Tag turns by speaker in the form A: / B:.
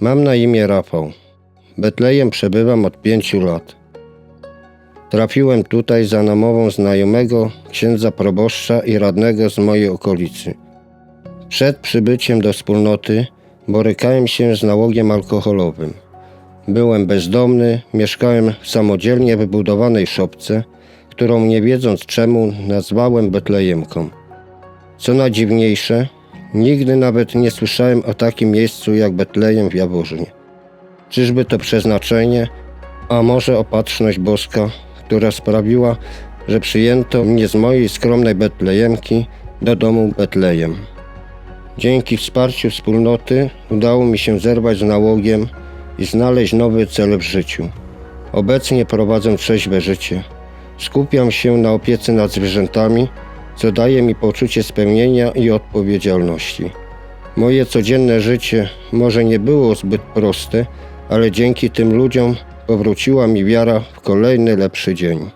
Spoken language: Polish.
A: Mam na imię Rafał. Betlejem przebywam od pięciu lat. Trafiłem tutaj za namową znajomego księdza proboszcza i radnego z mojej okolicy. Przed przybyciem do wspólnoty borykałem się z nałogiem alkoholowym. Byłem bezdomny, mieszkałem w samodzielnie wybudowanej szopce, którą nie wiedząc czemu nazwałem Betlejemką. Co najdziwniejsze, nigdy nawet nie słyszałem o takim miejscu jak Betlejem w Jaworznie. Czyżby to przeznaczenie, a może opatrzność boska, która sprawiła, że przyjęto mnie z mojej skromnej Betlejemki do domu Betlejem. Dzięki wsparciu wspólnoty udało mi się zerwać z nałogiem i znaleźć nowy cel w życiu. Obecnie prowadzę trzeźwe życie. Skupiam się na opiece nad zwierzętami, co daje mi poczucie spełnienia i odpowiedzialności. Moje codzienne życie może nie było zbyt proste, ale dzięki tym ludziom powróciła mi wiara w kolejny lepszy dzień.